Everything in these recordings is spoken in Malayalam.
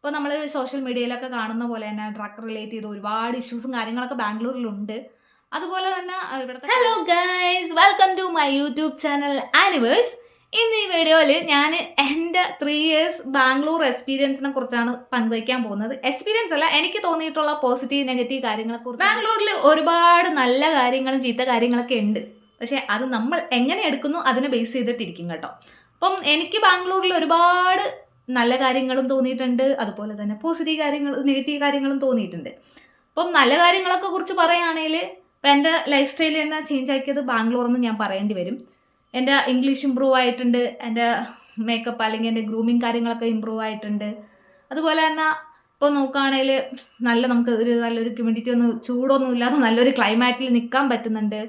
ഇപ്പോൾ നമ്മൾ സോഷ്യൽ മീഡിയയിലൊക്കെ കാണുന്ന പോലെ തന്നെ ഡ്രഗ് റിലേറ്റ് ചെയ്ത് ഒരുപാട് ഇഷ്യൂസും കാര്യങ്ങളൊക്കെ ബാംഗ്ലൂരിലുണ്ട്. അതുപോലെ തന്നെ ഇവിടുത്തെ hello guys welcome to my YouTube channel ആനിവേഴ്സ് ഇന്ന് ഈ വീഡിയോയിൽ ഞാൻ എന്റെ ത്രീ ഇയേഴ്സ് ബാംഗ്ലൂർ എക്സ്പീരിയൻസിനെ കുറിച്ചാണ് പങ്കുവയ്ക്കാൻ പോകുന്നത്. എക്സ്പീരിയൻസ് അല്ല എനിക്ക് തോന്നിയിട്ടുള്ള പോസിറ്റീവ് നെഗറ്റീവ് കാര്യങ്ങളെ കുറിച്ച്. ബാംഗ്ലൂരിൽ ഒരുപാട് നല്ല കാര്യങ്ങളും ചീത്ത കാര്യങ്ങളൊക്കെ ഉണ്ട്. പക്ഷേ അത് നമ്മൾ എങ്ങനെ എടുക്കുന്നു അതിനെ ബേസ് ചെയ്തിട്ടിരിക്കും കേട്ടോ. അപ്പം എനിക്ക് ബാംഗ്ലൂരിൽ ഒരുപാട് നല്ല കാര്യങ്ങളും തോന്നിയിട്ടുണ്ട്. അതുപോലെ തന്നെ പോസിറ്റീവ് കാര്യങ്ങൾ നെഗറ്റീവ് കാര്യങ്ങളും തോന്നിയിട്ടുണ്ട്. അപ്പം നല്ല കാര്യങ്ങളൊക്കെ കുറിച്ച് പറയുകയാണെങ്കിൽ ഇപ്പം എന്റെ ലൈഫ് സ്റ്റൈൽ തന്നെ ചേഞ്ച് ആക്കിയത് ബാംഗ്ലൂർ എന്ന് ഞാൻ പറയേണ്ടി വരും. എന്റെ ഇംഗ്ലീഷ് ഇമ്പ്രൂവ് ആയിട്ടുണ്ട്. എന്റെ മേക്കപ്പ് അല്ലെങ്കിൽ എന്റെ ഗ്രൂമിങ് കാര്യങ്ങളൊക്കെ ഇമ്പ്രൂവ് ആയിട്ടുണ്ട്. അതുപോലെ തന്നെ ഇപ്പോൾ നോക്കുകയാണെങ്കിൽ നല്ല നമുക്ക് ഒരു നല്ലൊരു കമ്മ്യൂണിറ്റി ഒന്നും ചൂടൊന്നും ഇല്ലാതെ നല്ലൊരു ക്ലൈമാറ്റിൽ നിൽക്കാൻ പറ്റുന്നുണ്ട്.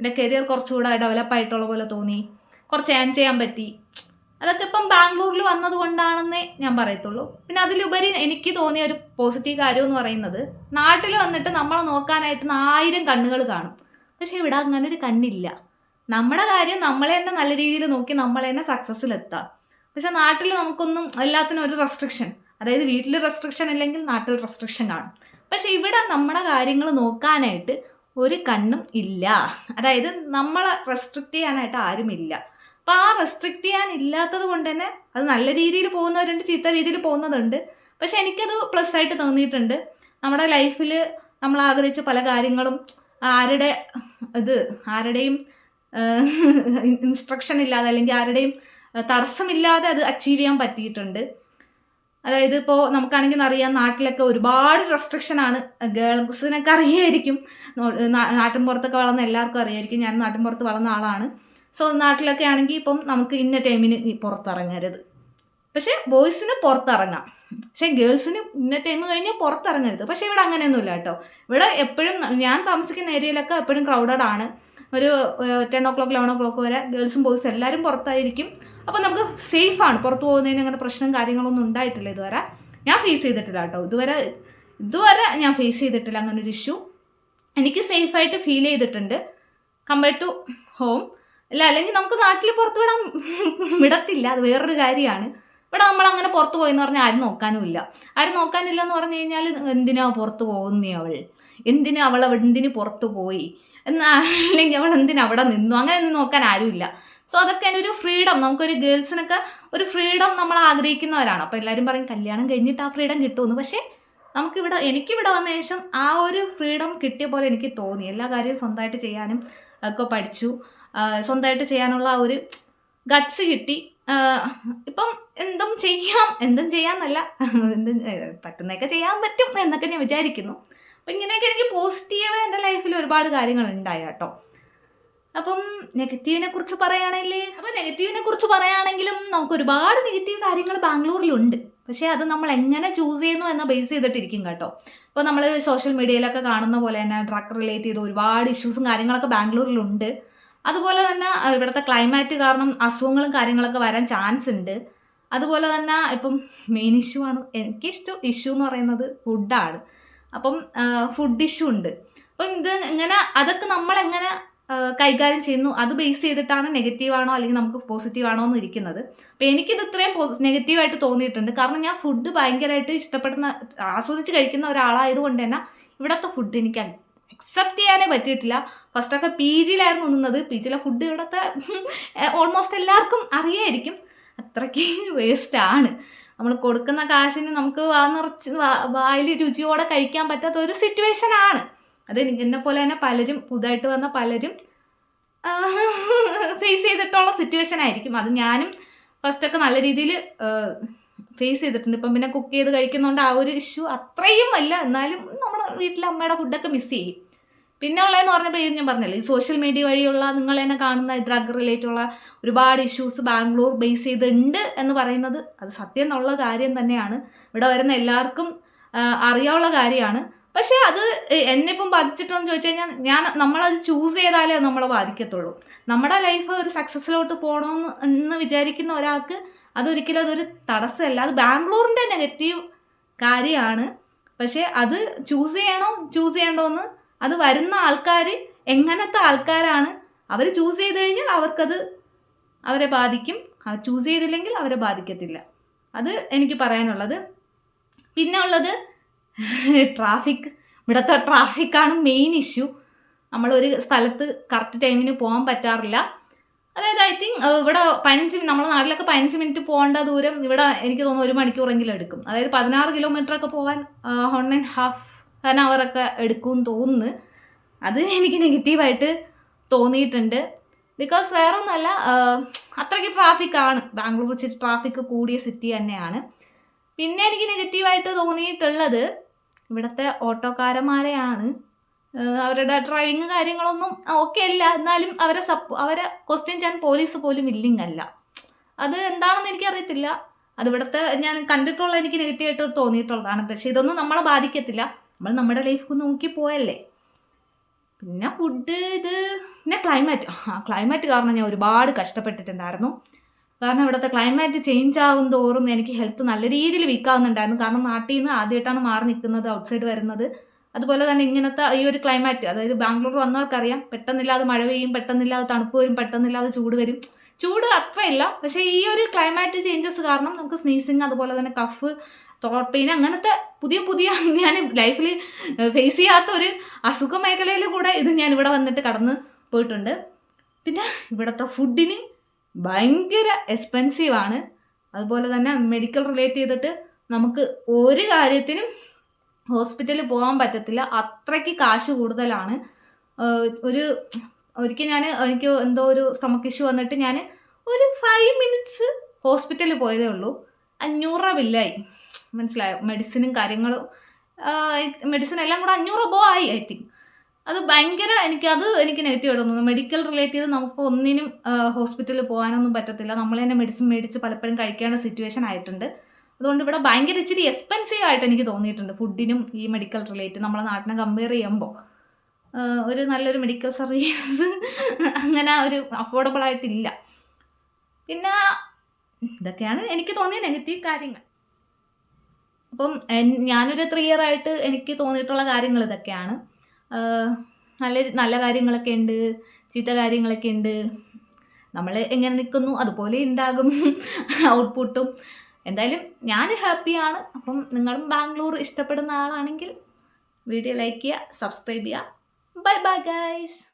എന്റെ കരിയർ കുറച്ചുകൂടെ ഡെവലപ്പ് ആയിട്ടുള്ള പോലെ തോന്നി. കുറച്ച് ഏൺ ചെയ്യാൻ പറ്റി. അതൊക്കെ ഇപ്പം ബാംഗ്ലൂരിൽ വന്നത് കൊണ്ടാണെന്നേ ഞാൻ പറയത്തുള്ളൂ. പിന്നെ അതിലുപരി എനിക്ക് തോന്നിയ ഒരു പോസിറ്റീവ് കാര്യം എന്ന് പറയുന്നത് നാട്ടിൽ വന്നിട്ട് നമ്മളെ നോക്കാനായിട്ട് ആയിരം കണ്ണുകൾ കാണും. പക്ഷേ ഇവിടെ അങ്ങനെ ഒരു കണ്ണില്ല. നമ്മുടെ കാര്യം നമ്മളെ തന്നെ നല്ല രീതിയിൽ നോക്കി നമ്മളെ തന്നെ സക്സസ്സിലെത്താം പക്ഷെ നാട്ടിൽ നമുക്കൊന്നും എല്ലാത്തിനും ഒരു റെസ്ട്രിക്ഷൻ അതായത് വീട്ടിൽ റെസ്ട്രിക്ഷൻ ഇല്ലെങ്കിൽ നാട്ടിൽ റെസ്ട്രിക്ഷൻ കാണും. പക്ഷെ ഇവിടെ നമ്മുടെ കാര്യങ്ങൾ നോക്കാനായിട്ട് ഒരു കണ്ണും ഇല്ല. അതായത് നമ്മളെ റെസ്ട്രിക്റ്റ് ചെയ്യാനായിട്ട് ആരുമില്ല. അപ്പോൾ ആ റെസ്ട്രിക്റ്റ് ചെയ്യാൻ ഇല്ലാത്തത് കൊണ്ട് തന്നെ അത് നല്ല രീതിയിൽ പോകുന്നവരുണ്ട് ചീത്ത രീതിയിൽ പോകുന്നതുണ്ട്. പക്ഷെ എനിക്കത് പ്ലസ് ആയിട്ട് തോന്നിയിട്ടുണ്ട്. നമ്മുടെ ലൈഫിൽ നമ്മൾ ആഗ്രഹിച്ച പല കാര്യങ്ങളും ആരുടെ ഇത് ആരുടെയും ഇൻസ്ട്രക്ഷൻ ഇല്ലാതെ അല്ലെങ്കിൽ ആരുടെയും തടസ്സമില്ലാതെ അത് അച്ചീവ് ചെയ്യാൻ പറ്റിയിട്ടുണ്ട്. അതായത് ഇപ്പോൾ നമുക്കാണെങ്കിൽ അറിയാം നാട്ടിലൊക്കെ ഒരുപാട് റെസ്ട്രിക്ഷൻ ആണ്. ഗേൾസിനൊക്കെ അറിയായിരിക്കും. നാട്ടിൻ പുറത്തൊക്കെ വളർന്ന എല്ലാവർക്കും അറിയായിരിക്കും. ഞാൻ നാട്ടിൻ പുറത്ത് വളർന്ന ആളാണ്. സോ നാട്ടിലൊക്കെ ആണെങ്കിൽ ഇപ്പം നമുക്ക് ഇന്ന ടൈമിന് പുറത്തിറങ്ങരുത്. പക്ഷേ ബോയ്സിന് പുറത്തിറങ്ങാം. പക്ഷേ ഗേൾസിന് ഇന്ന ടൈം കഴിഞ്ഞാൽ പുറത്തിറങ്ങരുത്. പക്ഷേ ഇവിടെ അങ്ങനെയൊന്നുമില്ല കേട്ടോ. ഇവിടെ എപ്പോഴും ഞാൻ താമസിക്കുന്ന ഏരിയയിലൊക്കെ എപ്പോഴും ക്രൗഡഡ് ആണ്. ഒരു ten o'clock eleven o'clock വരെ ഗേൾസും ബോയ്സും എല്ലാവരും പുറത്തായിരിക്കും. അപ്പോൾ നമുക്ക് സേഫാണ് പുറത്ത് പോകുന്നതിന് അങ്ങനെ പ്രശ്നം കാര്യങ്ങളൊന്നും ഉണ്ടായിട്ടില്ല ഇതുവരെ. ഞാൻ ഫേസ് ചെയ്തിട്ടില്ല കേട്ടോ. ഇതുവരെ ഇതുവരെ ഞാൻ ഫേസ് ചെയ്തിട്ടില്ല. അങ്ങനൊരു ഇഷ്യൂ എനിക്ക് സേഫായിട്ട് ഫീൽ ചെയ്തിട്ടുണ്ട്. കമ്പയർഡ് ടു ഹോം അല്ല അല്ലെങ്കിൽ നമുക്ക് നാട്ടിൽ പുറത്ത് വിടാൻ വിടത്തില്ല. അത് വേറൊരു കാര്യമാണ്. ഇവിടെ നമ്മൾ അങ്ങനെ പുറത്ത് പോയി എന്ന് പറഞ്ഞാൽ ആരും നോക്കാനും ഇല്ല. ആരും നോക്കാനില്ല എന്ന് പറഞ്ഞു കഴിഞ്ഞാൽ എന്തിനാ പുറത്ത് പോകുന്നേ അവൾ? എന്തിനാ അവൾ എന്തിന് പുറത്ത് പോയി? എന്നാ അല്ലെങ്കിൽ അവൾ എന്തിനാ അവിടെ നിന്നു? അങ്ങനെ ഒന്നും നോക്കാൻ ആരുമില്ല സോ അതൊക്കെ ഒരു ഫ്രീഡം നമുക്കൊരു ഗേൾസിനൊക്കെ ഒരു ഫ്രീഡം നമ്മൾ ആഗ്രഹിക്കുന്നവരാണ്. അപ്പോൾ എല്ലാവരും പറയും കല്യാണം കഴിഞ്ഞിട്ട് ആ ഫ്രീഡം കിട്ടുമെന്ന്. പക്ഷേ നമുക്കിവിടെ എനിക്കിവിടെ വന്ന ശേഷം ആ ഒരു ഫ്രീഡം കിട്ടിയ പോലെ എനിക്ക് തോന്നി. എല്ലാ കാര്യവും സ്വന്തമായിട്ട് ചെയ്യാനും ഒക്കെ പഠിച്ചു. സ്വന്തമായിട്ട് ചെയ്യാനുള്ള ആ ഒരു ഗട്ട്സ് കിട്ടി. ഇപ്പം എന്തും ചെയ്യാം എന്തും ചെയ്യാന്നല്ല. എന്തും പറ്റുന്നതൊക്കെ ചെയ്യാൻ പറ്റും എന്നൊക്കെ ഞാൻ വിചാരിക്കുന്നു. അപ്പം ഇങ്ങനെയൊക്കെ എനിക്ക് പോസിറ്റീവ് എന്റെ ലൈഫിൽ ഒരുപാട് കാര്യങ്ങൾ ഉണ്ടായി കേട്ടോ. അപ്പം നെഗറ്റീവിനെ കുറിച്ച് പറയുകയാണെങ്കിൽ അപ്പം നെഗറ്റീവിനെ കുറിച്ച് പറയുകയാണെങ്കിലും നമുക്ക് ഒരുപാട് നെഗറ്റീവ് കാര്യങ്ങൾ ബാംഗ്ലൂരിലുണ്ട്. പക്ഷേ അത് നമ്മൾ എങ്ങനെ ചൂസ് ചെയ്യുന്നു എന്ന ബേസ് ചെയ്തിട്ടിരിക്കും കേട്ടോ. ഇപ്പോൾ നമ്മൾ സോഷ്യൽ മീഡിയയിലൊക്കെ കാണുന്ന പോലെ തന്നെ ഡ്രഗ് റിലേറ്റ് ചെയ്ത് ഒരുപാട് ഇഷ്യൂസും കാര്യങ്ങളൊക്കെ ബാംഗ്ലൂരിലുണ്ട്. അതുപോലെ തന്നെ ഇവിടുത്തെ ക്ലൈമാറ്റ് കാരണം അസുഖങ്ങളും കാര്യങ്ങളൊക്കെ വരാൻ ചാൻസ് ഉണ്ട്. അതുപോലെ തന്നെ ഇപ്പം മെയിൻ ഇഷ്യൂ ആണ് എനിക്കിഷ്ടം ഇഷ്യൂ എന്ന് പറയുന്നത് ഫുഡാണ് അപ്പം ഫുഡ് ഇഷ്യൂ ഉണ്ട്. അപ്പം ഇത് ഇങ്ങനെ അതൊക്കെ നമ്മൾ എങ്ങനെ കൈകാര്യം ചെയ്യുന്നു? അത് ബേസ് ചെയ്തിട്ടാണ് നെഗറ്റീവാണോ അല്ലെങ്കിൽ നമുക്ക് പോസിറ്റീവ് ആണോ എന്ന് ഇരിക്കുന്നത്. അപ്പം എനിക്കിത് ഇത്രയും നെഗറ്റീവായിട്ട് തോന്നിയിട്ടുണ്ട്. കാരണം ഞാൻ ഫുഡ് ഭയങ്കരമായിട്ട് ഇഷ്ടപ്പെടുന്ന ആസ്വദിച്ച് കഴിക്കുന്ന ഒരാളായതുകൊണ്ട് തന്നെ ഇവിടുത്തെ ഫുഡ് എനിക്ക് അക്സെപ്റ്റ് ചെയ്യാനേ പറ്റിയിട്ടില്ല. ഫസ്റ്റൊക്കെ പി ജിയിലായിരുന്നു നിന്നത്. പി ജിയിലെ ഫുഡ് ഇവിടുത്തെ ഓൾമോസ്റ്റ് എല്ലാവർക്കും അറിയായിരിക്കും. അത്രയ്ക്ക് വേസ്റ്റാണ് നമ്മൾ കൊടുക്കുന്ന കാശിന് നമുക്ക് വാ നിറച്ച് വായിൽ രുചിയോടെ കഴിക്കാൻ പറ്റാത്ത ഒരു സിറ്റുവേഷൻ ആണ്. അത് എന്നെ പോലെ തന്നെ പലരും പുതുതായിട്ട് വന്ന പലരും ഫേസ് ചെയ്തിട്ടുള്ള സിറ്റുവേഷൻ ആയിരിക്കും. അത് ഞാനും ഫസ്റ്റൊക്കെ നല്ല രീതിയിൽ ഫേസ് ചെയ്തിട്ടുണ്ട്. ഇപ്പം പിന്നെ കുക്ക് ചെയ്ത് കഴിക്കുന്നതുകൊണ്ട് ആ ഒരു ഇഷ്യൂ അത്രയും അല്ല. എന്നാലും നമ്മുടെ വീട്ടിലെ അമ്മയുടെ ഫുഡൊക്കെ മിസ് ചെയ്യും. പിന്നെ ഉള്ളതെന്ന് പറഞ്ഞപ്പോൾ ഞാൻ പറഞ്ഞല്ലോ ഈ സോഷ്യൽ മീഡിയ വഴിയുള്ള നിങ്ങൾ തന്നെ കാണുന്ന ഡ്രഗ് റിലേറ്റ് ഉള്ള ഒരുപാട് ഇഷ്യൂസ് ബാംഗ്ലൂർ ബേസ് ചെയ്തിട്ടുണ്ട് എന്ന് പറയുന്നത് അത് സത്യം എന്നുള്ള കാര്യം തന്നെയാണ്. ഇവിടെ വരുന്ന എല്ലാവർക്കും അറിയാവുള്ള കാര്യമാണ്. പക്ഷേ അത് എന്നെ ഇപ്പം ബാധിച്ചിട്ടുണ്ടെന്ന് ചോദിച്ചു കഴിഞ്ഞാൽ ഞാൻ നമ്മളത് ചൂസ് ചെയ്താലേ അത് നമ്മളെ ബാധിക്കത്തുള്ളൂ. നമ്മുടെ ലൈഫ് ഒരു സക്സസ്സിലോട്ട് പോകണമെന്ന് എന്ന് വിചാരിക്കുന്ന ഒരാൾക്ക് അതൊരിക്കലും അതൊരു തടസ്സമല്ല. അത് ബാംഗ്ലൂരിന്റെ നെഗറ്റീവ് കാര്യമാണ്. പക്ഷേ അത് ചൂസ് ചെയ്യണോ ചൂസ് ചെയ്യണ്ടോന്ന് അത് വരുന്ന ആൾക്കാർ എങ്ങനത്തെ ആൾക്കാരാണ് അവർ ചൂസ് ചെയ്ത് കഴിഞ്ഞാൽ അവർക്കത് അവരെ ബാധിക്കും. ചൂസ് ചെയ്തില്ലെങ്കിൽ അവരെ ബാധിക്കത്തില്ല. അത് എനിക്ക് പറയാനുള്ളത്. പിന്നെ ഉള്ളത് ട്രാഫിക്. ഇവിടുത്തെ ട്രാഫിക്കാണ് മെയിൻ ഇഷ്യൂ നമ്മളൊരു സ്ഥലത്ത് കറക്റ്റ് ടൈമിന് പോകാൻ പറ്റാറില്ല. അതായത് ഐ തിങ്ക് ഇവിടെ പതിനഞ്ച് നമ്മുടെ നാട്ടിലൊക്കെ പതിനഞ്ച് മിനിറ്റ് പോകേണ്ട ദൂരം ഇവിടെ എനിക്ക് തോന്നുന്നു ഒരു മണിക്കൂറെങ്കിലും എടുക്കും. അതായത് പതിനാറ് കിലോമീറ്റർ ഒക്കെ പോകാൻ വൺ ആൻഡ് ഹാഫ് വൺ അവരൊക്കെ എടുക്കും തോന്നുന്നു. അത് എനിക്ക് നെഗറ്റീവായിട്ട് തോന്നിയിട്ടുണ്ട്. ബിക്കോസ് വേറെ ഒന്നുമല്ല അത്രയ്ക്ക് ട്രാഫിക്കാണ് ബാംഗ്ലൂർ വെച്ചിട്ട് ട്രാഫിക് കൂടിയ സിറ്റി തന്നെയാണ്. പിന്നെ എനിക്ക് നെഗറ്റീവായിട്ട് തോന്നിയിട്ടുള്ളത് ഇവിടുത്തെ ഓട്ടോക്കാരന്മാരെയാണ്. അവരുടെ ഡ്രൈവിങ് കാര്യങ്ങളൊന്നും ഓക്കെ അല്ല. എന്നാലും അവരെ സപ്പ് അവരെ ക്വസ്റ്റ്യൻ ചെയ്യാൻ പോലീസ് പോലും ഇല്ലെങ്കല്ല അത് എന്താണെന്ന് എനിക്കറിയത്തില്ല. അത് ഇവിടുത്തെ ഞാൻ കണ്ടിട്ടുള്ള എനിക്ക് നെഗറ്റീവായിട്ട് തോന്നിയിട്ടുള്ളതാണ്. പക്ഷെ ഇതൊന്നും നമ്മളെ ബാധിക്കത്തില്ല. നമ്മൾ നമ്മുടെ ലൈഫ് നോക്കി പോയല്ലേ? പിന്നെ ഫുഡ് ഇത് പിന്നെ ക്ലൈമാറ്റ് ആ ക്ലൈമാറ്റ് കാരണം ഞാൻ ഒരുപാട് കഷ്ടപ്പെട്ടിട്ടുണ്ടായിരുന്നു. കാരണം ഇവിടുത്തെ ക്ലൈമാറ്റ് ചേഞ്ച് ആകും തോറും എനിക്ക് ഹെൽത്ത് നല്ല രീതിയിൽ വീക്കാവുന്നുണ്ടായിരുന്നു കാരണം നാട്ടിൽ നിന്ന് ആദ്യമായിട്ടാണ് മാറി നിൽക്കുന്നത് ഔട്ട്സൈഡ് വരുന്നത്. അതുപോലെ തന്നെ ഇങ്ങനത്തെ ഈ ഒരു ക്ലൈമാറ്റ് അതായത് ബാംഗ്ലൂർ വന്നവർക്കറിയാം പെട്ടെന്നില്ലാതെ മഴ പെയ്യും പെട്ടെന്നില്ലാതെ തണുപ്പ് വരും പെട്ടെന്നില്ലാതെ ചൂട് വരും. ചൂട് അത്രയില്ല. പക്ഷേ ഈ ഒരു ക്ലൈമാറ്റ് ചേഞ്ചസ് കാരണം നമുക്ക് സ്നീസിങ് അതുപോലെ തന്നെ കഫ് തോട്ട് പെയിൻ അങ്ങനത്തെ പുതിയ പുതിയ ഞാൻ ലൈഫിൽ ഫേസ് ചെയ്യാത്ത ഒരു അസുഖ മേഖലയിൽ കൂടെ ഇത് ഞാൻ ഇവിടെ വന്നിട്ട് കടന്ന് പോയിട്ടുണ്ട്. പിന്നെ ഇവിടുത്തെ ഫുഡിന് ഭയങ്കര എക്സ്പെൻസീവ് ആണ്. അതുപോലെ തന്നെ മെഡിക്കൽ റിലേറ്റ് ചെയ്തിട്ട് നമുക്ക് ഒരു കാര്യത്തിനും ഹോസ്പിറ്റലിൽ പോകാൻ പറ്റത്തില്ല. അത്രയ്ക്ക് കാശ് കൂടുതലാണ്. ഒരു ഒരിക്കൽ ഞാൻ എനിക്ക് എന്തോ ഒരു സ്റ്റമക്ക് ഇഷ്യൂ വന്നിട്ട് ഞാൻ ഒരു ഫൈവ് മിനിറ്റ്സ് ഹോസ്പിറ്റലിൽ പോയതേ ഉള്ളൂ. അഞ്ഞൂറ് രൂപ ബില്ലായി മനസ്സിലായോ? മെഡിസിനും കാര്യങ്ങളും മെഡിസിൻ എല്ലാം കൂടെ അഞ്ഞൂറ് രൂപ ആയി ഐ തിങ്ക് അത് ഭയങ്കര എനിക്ക് അത് എനിക്ക് നെഗറ്റീവ് തോന്നുന്നു. മെഡിക്കൽ റിലേറ്റ് ചെയ്ത് നമുക്ക് ഒന്നിനും ഹോസ്പിറ്റലിൽ പോകാനൊന്നും പറ്റത്തില്ല. നമ്മൾ തന്നെ മെഡിസിൻ മേടിച്ച് പലപ്പോഴും കഴിക്കേണ്ട സിറ്റുവേഷൻ ആയിട്ടുണ്ട്. അതുകൊണ്ട് ഇവിടെ ഭയങ്കര ഇച്ചിരി എക്സ്പെൻസീവ് ആയിട്ട് എനിക്ക് തോന്നിയിട്ടുണ്ട് ഫുഡിനും ഈ മെഡിക്കൽ റിലേറ്റ് നമ്മളെ നാട്ടിനെ കമ്പയർ ചെയ്യുമ്പോൾ ഒരു നല്ലൊരു മെഡിക്കൽ സർവീസ് അങ്ങനെ ഒരു അഫോർഡബിൾ ആയിട്ടില്ല. പിന്നെ ഇതൊക്കെയാണ് എനിക്ക് തോന്നിയ നെഗറ്റീവ് കാര്യങ്ങൾ. അപ്പം ഞാനൊരു ത്രീ ഇയർ ആയിട്ട് എനിക്ക് തോന്നിയിട്ടുള്ള കാര്യങ്ങൾ ഇതൊക്കെയാണ്. നല്ല നല്ല കാര്യങ്ങളൊക്കെ ഉണ്ട് ചീത്ത കാര്യങ്ങളൊക്കെ ഉണ്ട്. നമ്മൾ എങ്ങനെ നിൽക്കുന്നു അതുപോലെ ഉണ്ടാകും ഔട്ട്പുട്ടും എന്തായാലും ഞാൻ ഹാപ്പിയാണ് അപ്പം നിങ്ങളും ബാംഗ്ലൂർ ഇഷ്ടപ്പെടുന്ന ആളാണെങ്കിൽ വീഡിയോ ലൈക്ക് ചെയ്യുക സബ്സ്ക്രൈബ് ചെയ്യുക. Bye bye, guys.